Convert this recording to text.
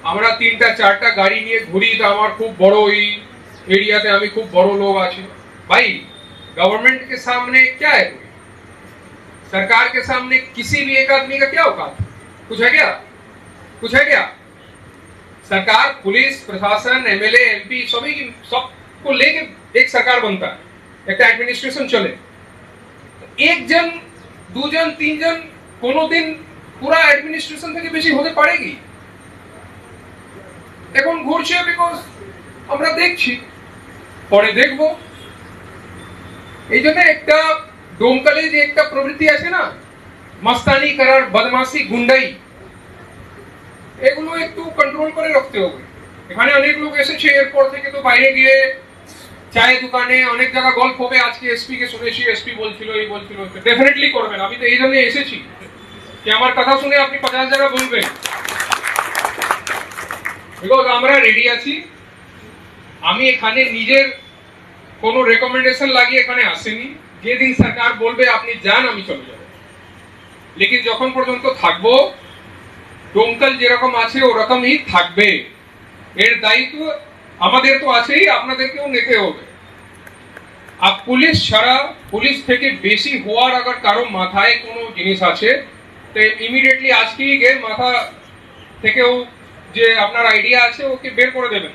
আমরা তিনটা চারটা গাড়ি নিয়ে ঘুরি তো আমার খুব বড় এই एरिया में हमें खूब बड़ो लोग आछे भाई गवर्नमेंट के सामने क्या है कोई सरकार के सामने किसी भी एक आदमी का क्या औकात है? कुछ है क्या कुछ है क्या सरकार पुलिस प्रशासन एमएलए एमपी सभी की सबको लेके एक सरकार बनता है एक एडमिनिस्ट्रेशन चले एक जन दो जन तीन जन কোনো দিন পুরা অ্যাডমিনিস্ট্রেশন থেকে বেশি হতে পারে কি এখন ঘুরছে বিকজ আমরা দেখছি। পরে দেখব। এই জন্য একটা ডোমকালে যে একটা প্রবৃত্তি আছে না, মাস্তানি করার বদমাসি গুন্ডাই, এগুলো একটু কন্ট্রোল করে রাখতে হবে। এখানে অনেক লোক এসেছে, এরপর থেকে তো বাইরে গিয়ে চায়ের দোকানে অনেক জায়গা গল্প হবে। আজকে এসপি কে শুনেছি, এসপি বলছিল, এই বলছিল। ডেফিনেটলি করবেন। আমি তো এই জন্য এসেছি যে আমার কথা শুনে আপনি পঞ্চাশ জায়গা বলবেন। বিকজ আমরা রেডি আছি। আমি এখানে নিজের কোনো রেকমেন্ডেশন লাগিয়ে এখানে আসেনি। যেদিন সরকার বলবে, আপনি যান, আমি চলে যাব। লেকিন যখন পর্যন্ত থাকব ডোমকল যেরকম আছে, ওরকমই থাকবে। এর দায়িত্ব আমাদের তো আছেই, আপনাদেরকেও নিতে হবে। আর পুলিশ ছাড়া, পুলিশ থেকে বেশি হওয়ার আবার কারও মাথায় কোনো জিনিস আছে। তো ইমিডিয়েটলি আজকেই গিয়ে মাথা থেকেও যে আপনার আইডিয়া আছে ওকে বের করে দেবেন।